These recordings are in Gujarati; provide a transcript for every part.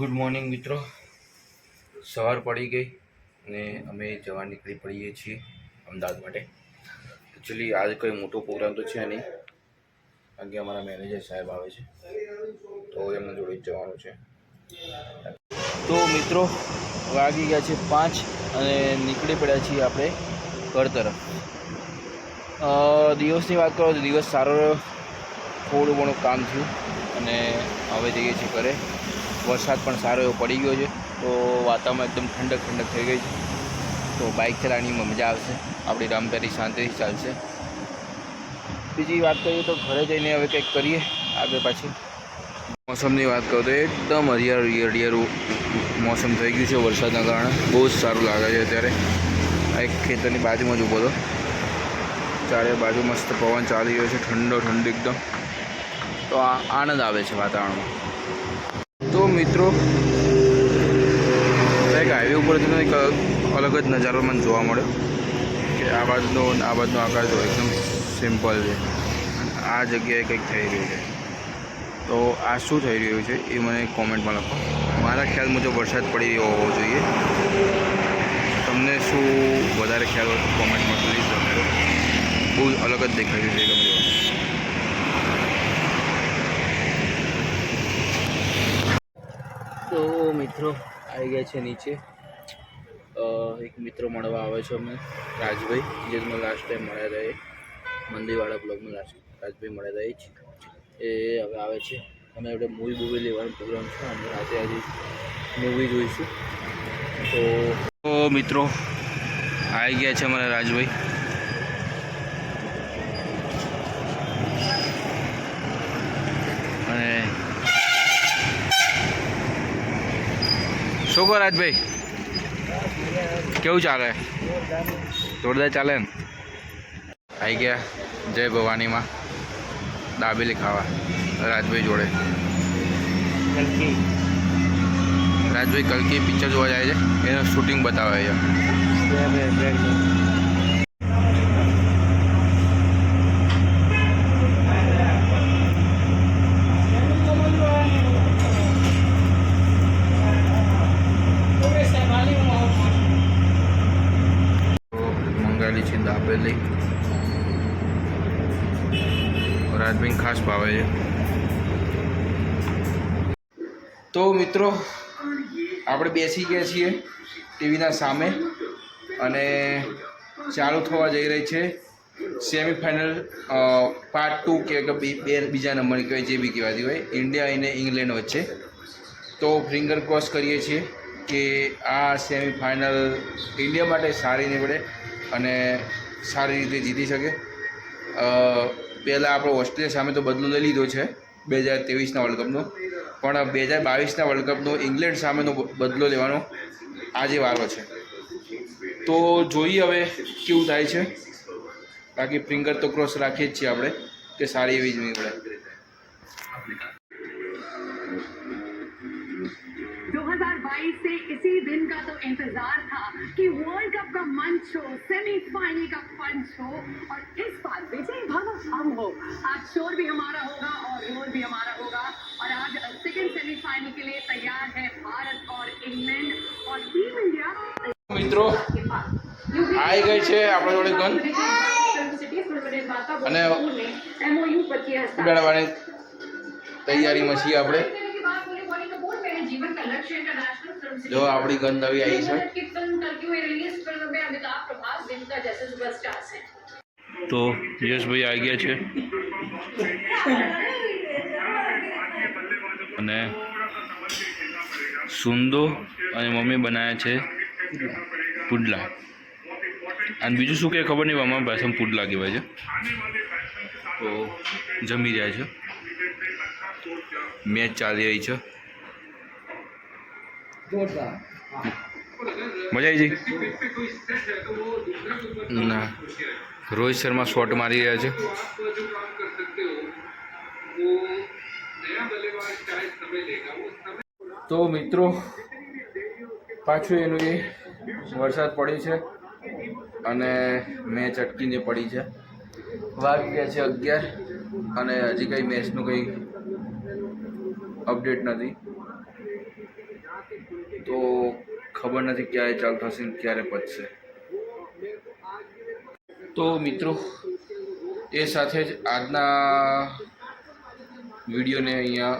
ગુડ મોર્નિંગ મિત્રો. સવાર પડી ગઈ અને અમે જવા નીકળી પડીએ છીએ અમદાવાદ માટે. એકચ્યુઅલી આજે કોઈ મોટો પ્રોગ્રામ તો છે નહીં. કારણ કે અમારા મેનેજર સાહેબ આવે છે. તો એમના જોડે જ જવાનું છે. તો મિત્રો, વાગી ગયા છે પાંચ અને નીકળી પડ્યા છીએ આપણે ઘર તરફ. દિવસની વાત કરો તો દિવસ સારો થોડું ઘણું કામ થયું અને હવે જઈએ છીએ ઘરે. વરસાદ પણ સારો એવો પડી ગયો છે. તો વાતાવરણ એકદમ ઠંડક ઠંડક થઈ ગઈ છે. તો બાઇક ચલાવવાની મજા આવશે. આપણી રામપેરી શાંતિથી ચાલશે. બીજી વાત કરીએ તો ઘરે જઈને હવે કંઈક કરીએ આગળ પાછી. મોસમની વાત કરું તો એકદમ હરિયાળું હરિયાળું મોસમ થઈ ગયું છે વરસાદના કારણે. બહુ જ સારું લાગે છે અત્યારે. આ એક ખેતરની બાજુમાં જ ઊભો હતો. ચારે બાજુ મસ્ત પવન ચાલી રહ્યો છે. ઠંડો ઠંડો એકદમ. તો આનંદ આવે છે વાતાવરણમાં. તો મિત્રો એક હાઈવે ઉપર છે એક અલગ જ નજારો મને જોવા મળ્યો. કે આ બાજુનો આ બાજુનો આકાશ જો એકદમ સિમ્પલ છે. અને આ જગ્યાએ કંઈક થઈ રહ્યું છે. તો આ શું થઈ રહ્યું છે એ મને કોમેન્ટમાં લખો. મારા ખ્યાલ મુજબ વરસાદ પડી રહ્યો હોવો જોઈએ. તમને શું વધારે ખ્યાલ હોય તો કોમેન્ટમાં પ્લીઝ લખો બહુ અલગ જ દેખાઈ રહ્યું છે ગમે મિત્રો આવી ગયા છે નીચે. એક મિત્રો મળવા આવે છે અમે રાજભાઈ, જે મેં લાસ્ટ ટાઈમ મળ્યા એ. મંદિરવાળા બ્લોગમાં લાસ્ટ રાજભાઈ મળ્યા હતા એ એ હવે આવે છે. અમે આપણે મૂવી બૂવી લેવાનો પ્રોગ્રામ છે. અમે રાતે આજે મૂવી જોઈશું. તો મિત્રો, આવી ગયા છે અમારા રાજભાઈ. અને શું કહો રાજભાઈ? કેવું ચાલે? જોરદાર ચાલે ને? આવી ગયા જય ભવાનીમાં. દાબેલી ખાવા. રાજભાઈ જોડે. રાજભાઈ કલકી પિક્ચર જોવા જાય છે. એનું શૂટિંગ બતાવે છે તો મંગાવેલી છે, દાબેલી. રાજબીન ખાસ ભાવે છે. તો મિત્રો, આપણે બેસી ગયા છીએ ટીવીના સામે અને ચાલુ થવા જઈ રહી છે સેમિફાઇનલ પાર્ટ ટુ કે બે બીજા નંબરની કહેવાય જે બી કહેવાતી હોય, ઇન્ડિયા અને ઇંગ્લેન્ડ વચ્ચે. તો ફિંગર ક્રોસ કરીએ છીએ કે આ સેમિફાઇનલ ઇન્ડિયા માટે સારી નીવડે અને સારી રીતે જીતી શકે. પહેલાં આપણો ઓસ્ટ્રેલિયા સામે તો બદલો લઈ લીધો છે બે હજાર ત્રેવીસના વર્લ્ડ કપનો પણ બે હજાર બાવીસના વર્લ્ડ કપનો ઇંગ્લેન્ડ સામેનો બદલો લેવાનો આજે વારો છે. તો જોઈએ હવે કેવું થાય છે. બાકી ફિંગર તો ક્રોસ રાખીએ જ છીએ આપણે કે સારી એવી જ નીવડે 2022 से इसी दिन का तो इंतजार था कि वर्ल्ड कप का मंच हो सेमीफाइनल का पंच हो और इस बार विजय भवन हम हो आज शोर भी हमारा होगा और रोल भी हमारा होगा और आज सेकंड सेमीफाइनल के लिए तैयार है भारत और इंग्लैंड और टीम इंडिया મિત્રો આવી ગઈ છે આપણા જોડે ગન અને एमओयू पर किया हस्ताक्षर ઉડાડવાની તૈયારીમાં છીએ આપણે જો આપણી ગન આવી આવી છે. તો યશભાઈ આવી ગયા છે. અને સુંદો અને મમ્મી બનાવ્યા છે પુડલા. અને બીજું શું કે ખબર નહીં અમારા ભાષામાં પુડલા કહેવાય છે. તો જમી રહ્યા છે. મેચ ચાલી રહી છે. મજા આવી જઈ ના. રોહિત શર્મા શોટ મારી રહ્યા છે. તો મિત્રો પાછું એનું એ વરસાદ પડ્યો છે અને મેચ અટકીને પડી છે. વાગી ગયા છે અગિયાર અને હજી કંઈ મેચનું કંઈ અપડેટ નથી. તો ખબર નથી ક્યારે ચાલુ થશે ક્યારે પચશે તો મિત્રો, એ સાથે જ આજના વિડીયોને અહીંયા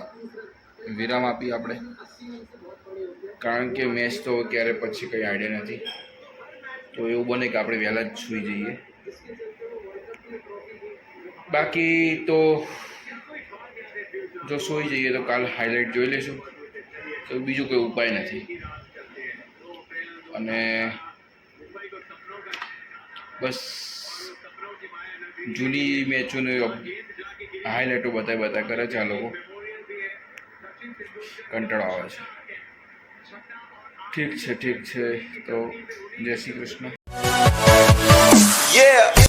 વિરામ આપી આપણે. કારણ કે મેચ તો ક્યારે પછી કંઈ આઈડિયા નથી. તો એવું બને કે આપણે વહેલા જ સૂઈ જઈએ. બાકી તો જો સૂઈ જઈએ તો કાલ હાઇલાઇટ જોઈ લઈશું. તો બીજું કોઈ ઉપાય નથી. અને બસ જૂની મેચોને હાઇલાઇટો બતાવી બતા કરે છે આ લોકો. કંટાળો આવે છે. ઠીક છે ઠીક છે. તો જય શ્રી કૃષ્ણ.